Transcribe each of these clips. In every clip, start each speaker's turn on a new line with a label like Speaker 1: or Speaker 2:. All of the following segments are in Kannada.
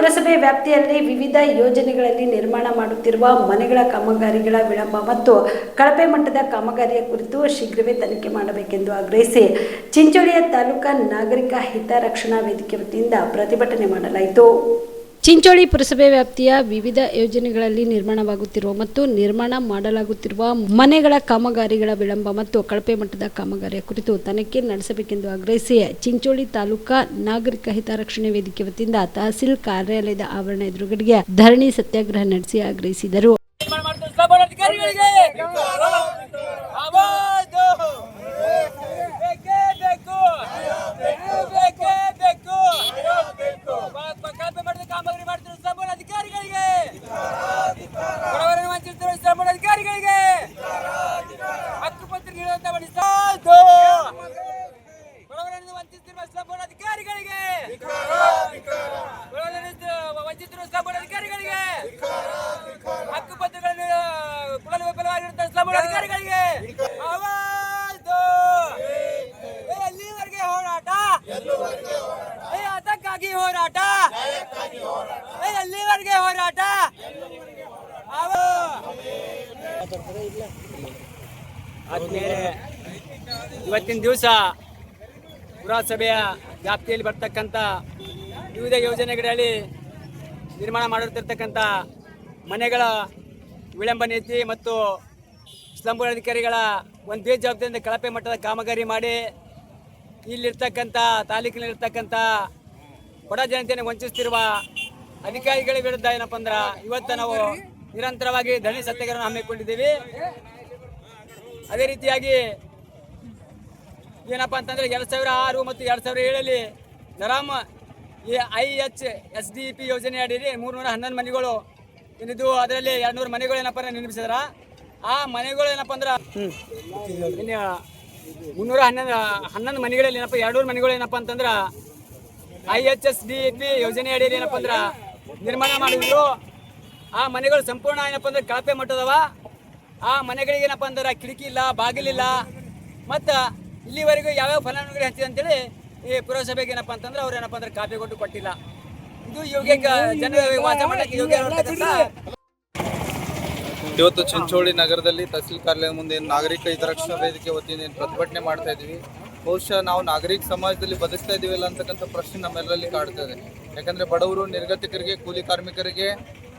Speaker 1: ಪುರಸಭೆ ವ್ಯಾಪ್ತಿಯಲ್ಲಿ ವಿವಿಧ ಯೋಜನೆಗಳಲ್ಲಿ ನಿರ್ಮಾಣ ಮಾಡುತ್ತಿರುವ ಮನೆಗಳ ಕಾಮಗಾರಿಗಳ ವಿಳಂಬ ಮತ್ತು ಕಳಪೆ ಮಟ್ಟದ ಕಾಮಗಾರಿಯ ಕುರಿತು ಶೀಘ್ರವೇ ತನಿಖೆ ಮಾಡಬೇಕೆಂದು ಆಗ್ರಹಿಸಿ ಚಿಂಚೋಳಿಯ ತಾಲೂಕಾ ನಾಗರಿಕ ಹಿತರಕ್ಷಣಾ ವೇದಿಕೆ ವತಿಯಿಂದ ಪ್ರತಿಭಟನೆ ಮಾಡಲಾಯಿತು. ಚಿಂಚೋಳಿ ಪುರಸಭೆ ವ್ಯಾಪ್ತಿಯ ವಿವಿಧ ಯೋಜನೆಗಳಲ್ಲಿ ನಿರ್ಮಾಣವಾಗುತ್ತಿರುವ ಮತ್ತು ನಿರ್ಮಾಣ ಮಾಡಲಾಗುತ್ತಿರುವ ಮನೆಗಳ ಕಾಮಗಾರಿಗಳ ವಿಳಂಬ ಮತ್ತು ಕಳಪೆ ಮಟ್ಟದ ಕಾಮಗಾರಿಯ ಕುರಿತು ತನಿಖೆ ನಡೆಸಬೇಕೆಂದು ಆಗ್ರಹಿಸಿ ಚಿಂಚೋಳಿ ತಾಲೂಕಾ ನಾಗರಿಕ ಹಿತರಕ್ಷಣೆ ವೇದಿಕೆ ವತಿಯಿಂದ ತಹಸೀಲ್ ಕಾರ್ಯಾಲಯದ ಆವರಣ ಎದುರುಗಡೆಗೆ ಧರಣಿ ಸತ್ಯಾಗ್ರಹ ನಡೆಸಿ ಆಗ್ರಹಿಸಿದರು.
Speaker 2: ಆದ್ಮೇಲೆ ಇವತ್ತಿನ ದಿವಸ ಪುರಸಭೆಯ ವ್ಯಾಪ್ತಿಯಲ್ಲಿ ಬರ್ತಕ್ಕಂಥ ವಿವಿಧ ಯೋಜನೆಗಳಲ್ಲಿ ನಿರ್ಮಾಣ ಮಾಡುತ್ತಿರ್ತಕ್ಕಂಥ ಮನೆಗಳ ವಿಳಂಬ ನೀತಿ ಮತ್ತು ಸ್ಲಂಬು ಅಧಿಕಾರಿಗಳ ಒಂದು ಬೇಜವಾಬ್ದಾರಿಯಿಂದ ಕಳಪೆ ಮಟ್ಟದ ಕಾಮಗಾರಿ ಮಾಡಿ ಇಲ್ಲಿರ್ತಕ್ಕಂಥ ತಾಲೂಕಿನಲ್ಲಿರ್ತಕ್ಕಂಥ ಬಡ ಜನತೆಯನ್ನು ವಂಚಿಸ್ತಿರುವ ಅಧಿಕಾರಿಗಳ ವಿರುದ್ಧ ಏನಪ್ಪ ಅಂದ್ರೆ ಇವತ್ತು ನಾವು ನಿರಂತರವಾಗಿ ಧರಣಿ ಸತ್ಯಾಗ್ರಹ ಹಮ್ಮಿಕೊಂಡಿದ್ದೀವಿ. ಅದೇ ರೀತಿಯಾಗಿ ಏನಪ್ಪ ಅಂತಂದ್ರೆ ಎರಡು ಸಾವಿರ ಆರು ಮತ್ತು ಎರಡು ಸಾವಿರ ಏಳಲ್ಲಿ ನರಾಮ I H S D P ಯೋಜನೆ ಅಡಿಯಲ್ಲಿ ಮೂರ್ನೂರ ಹನ್ನೊಂದು ಮನೆಗಳು ಏನಿದ್ದು ಅದರಲ್ಲಿ ಎರಡು ನೂರು ಮನೆಗಳು ಏನಪ್ಪ ನಿರ್ಮಿಸಿದ್ರ. ಆ ಮನೆಗಳು ಏನಪ್ಪ ಅಂದ್ರೆ ಮುನ್ನೂರ ಹನ್ನೊಂದು ಹನ್ನೊಂದು ಮನೆಗಳಲ್ಲಿ ಏನಪ್ಪ ಎರಡು ನೂರು ಮನೆಗಳು ಏನಪ್ಪ ಅಂತಂದ್ರೆ I H S D P ಯೋಜನೆ ಅಡಿಯಲ್ಲಿ ಏನಪ್ಪ ಅಂದ್ರೆ ನಿರ್ಮಾಣ ಮಾಡಿದ್ರು. ಆ ಮನೆಗಳು ಸಂಪೂರ್ಣ ಏನಪ್ಪ ಅಂದ್ರೆ ಕಳಪೆ ಮಟ್ಟದವ. ಆ ಮನೆಗಳಿಗೆ ಏನಪ್ಪ ಅಂದ್ರೆ ಕಿಟಕಿ ಇಲ್ಲ ಬಾಗಿಲಿಲ್ಲ ಮತ್ತು ಇಲ್ಲಿವರೆಗೂ ಯಾವ್ಯಾವ ಫಲಾನುಭವಿ ಹಂಚಿದೆ ಅಂತೇಳಿ ಈ ಪುರಸಭೆಗೆ ಏನಪ್ಪ ಅಂತಂದ್ರೆ ಅವ್ರು ಏನಪ್ಪ ಅಂದ್ರೆ ಕಾಪಿ ಕೊಟ್ಟು ಕೊಟ್ಟಿಲ್ಲ. ಇದು ಯೋಗ್ಯ ಜನರ ವಾಸ ಮಾಡಕ್ಕೆ
Speaker 3: ಇವತ್ತು ಚಿಂಚೋಳಿ ನಗರದಲ್ಲಿ ತಹಸೀಲ್ ಕಾರ್ಯಾಲಯದ ಮುಂದೆ ನಾಗರಿಕ ಹಿತರಕ್ಷಣಾ ವೇದಿಕೆ ವತಿಯಿಂದ ಏನು ಪ್ರತಿಭಟನೆ ಮಾಡ್ತಾ ಇದ್ದೀವಿ. ಬಹುಶಃ ನಾವು ನಾಗರಿಕ ಸಮಾಜದಲ್ಲಿ ಬದುಕ್ತಾ ಇದೀವಲ್ಲ ಅಂತಕ್ಕಂಥ ಪ್ರಶ್ನೆ ನಮ್ಮೆಲ್ಲರಲ್ಲಿ ಕಾಡ್ತಾ ಇದೆ. ಯಾಕಂದ್ರೆ ಬಡವರು ನಿರ್ಗತಿಕರಿಗೆ, ಕೂಲಿ ಕಾರ್ಮಿಕರಿಗೆ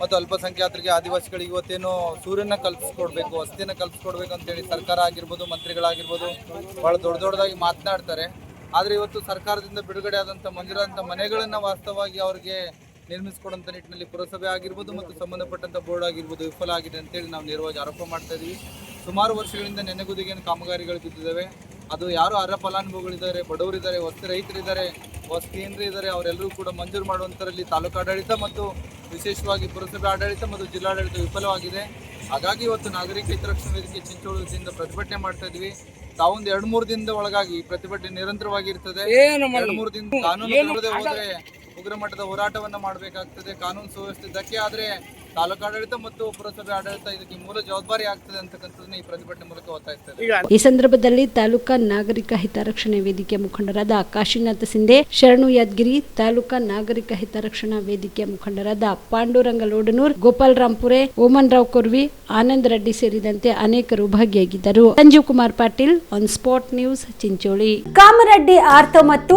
Speaker 3: ಮತ್ತು ಅಲ್ಪಸಂಖ್ಯಾತರಿಗೆ ಆದಿವಾಸಿಗಳಿಗೆ ಇವತ್ತೇನು ಸೂರ್ಯನ ಕಲ್ಪಿಸ್ಕೊಡ್ಬೇಕು ವಸತಿನ ಕಲ್ಪಿಸ್ಕೊಡ್ಬೇಕು ಅಂತೇಳಿ ಸರ್ಕಾರ ಆಗಿರ್ಬೋದು, ಮಂತ್ರಿಗಳಾಗಿರ್ಬೋದು ಭಾಳ ದೊಡ್ಡ ದೊಡ್ಡದಾಗಿ ಮಾತನಾಡ್ತಾರೆ. ಆದರೆ ಇವತ್ತು ಸರ್ಕಾರದಿಂದ ಬಿಡುಗಡೆ ಆದಂಥ ಮಂಜೂರಾದಂಥ ಮನೆಗಳನ್ನು ವಾಸ್ತವವಾಗಿ ಅವರಿಗೆ ನಿರ್ಮಿಸಿಕೊಡುವಂಥ ನಿಟ್ಟಿನಲ್ಲಿ ಪುರಸಭೆ ಆಗಿರ್ಬೋದು ಮತ್ತು ಸಂಬಂಧಪಟ್ಟಂಥ ಬೋರ್ಡ್ ಆಗಿರ್ಬೋದು ವಿಫಲ ಆಗಿದೆ ಅಂತೇಳಿ ನಾವು ನೇರವಾಗಿ ಆರೋಪ ಮಾಡ್ತಾ ಇದ್ದೀವಿ ಸುಮಾರು ವರ್ಷಗಳಿಂದ ನೆನೆಗುದಿಗೆ ಕಾಮಗಾರಿಗಳು ಬಿದ್ದಿದ್ದಾವೆ. ಅದು ಯಾರು ಅರ್ಹ ಫಲಾನುಭವಿಗಳಿದ್ದಾರೆ ಬಡವರಿದ್ದಾರೆ ಇದ್ದಾರೆ ರೈತರಿದ್ದಾರೆ ವಸತಿ ಇದ್ದಾರೆ ಅವರೆಲ್ಲರೂ ಕೂಡ ಮಂಜೂರು ಮಾಡುವಂಥರಲ್ಲಿ ತಾಲೂಕು ಆಡಳಿತ ಮತ್ತು ವಿಶೇಷವಾಗಿ ಪುರಸಭೆ ಆಡಳಿತ ಮತ್ತು ಜಿಲ್ಲಾಡಳಿತ ವಿಫಲವಾಗಿದೆ. ಹಾಗಾಗಿ ಇವತ್ತು ನಾಗರಿಕ ಹಿತರಕ್ಷಣಾ ವೇದಿಕೆ ಚಿಂಚೋಳದಿಂದ ಪ್ರತಿಭಟನೆ ಮಾಡ್ತಾ ಇದ್ವಿ. ತಾವೊಂದು ಎರಡು ಮೂರು ದಿನದ ಒಳಗಾಗಿ ಪ್ರತಿಭಟನೆ ನಿರಂತರವಾಗಿ ಇರ್ತದೆ ಎರಡು ಮೂರು ದಿನ ಕಾನೂನು ಹೋದ್ರೆ ಉಗ್ರ ಮಟ್ಟದ ಹೋರಾಟವನ್ನು ಮಾಡಬೇಕಾಗ್ತದೆ. ಕಾನೂನು ಸುವ್ಯವಸ್ಥೆ ಧಕ್ಕೆ ಆದ್ರೆ ತಾಲೂಕು ಆಡಳಿತ ಮತ್ತು ಪುರಸಭೆ ಆಡಳಿತ ಇದಕ್ಕೆ ಮೂಲ ಜವಾಬ್ದಾರಿ ಆಗ್ತದೆ ಅಂತಕ್ಕಂಥದ್ದನ್ನ ಈ ಪ್ರತಿಭಟನೆ ಮೂಲಕ ಒತ್ತಾಯಿಸ್ತದೆ
Speaker 1: ಈ ಸಂದರ್ಭದಲ್ಲಿ ತಾಲೂಕಾ ನಾಗರಿಕ ಹಿತರಕ್ಷಣಾ ವೇದಿಕೆ ಮುಖಂಡರಾದ ಕಾಶಿನಾಥ ಸಿಂಧೆ ಶರಣು ಯಾದಗಿರಿ ತಾಲೂಕಾ ನಾಗರಿಕ ಹಿತರಕ್ಷಣಾ ವೇದಿಕೆ ಮುಖಂಡರಾದ ಪಾಂಡುರಂಗ ಲೋಡನೂರ್ ಗೋಪಾಲ್ ರಾಂಪುರೆ ಓಮನ್ ರಾವ್ ಕೊರ್ವಿ ಆನಂದ್ ರೆಡ್ಡಿ ಸೇರಿದಂತೆ ಅನೇಕರು ಭಾಗಿಯಾಗಿದ್ದರು. Sanjeev Kumar Patil on spot news Chincholi. Kamareddy ಆರ್ತ ಮತ್ತು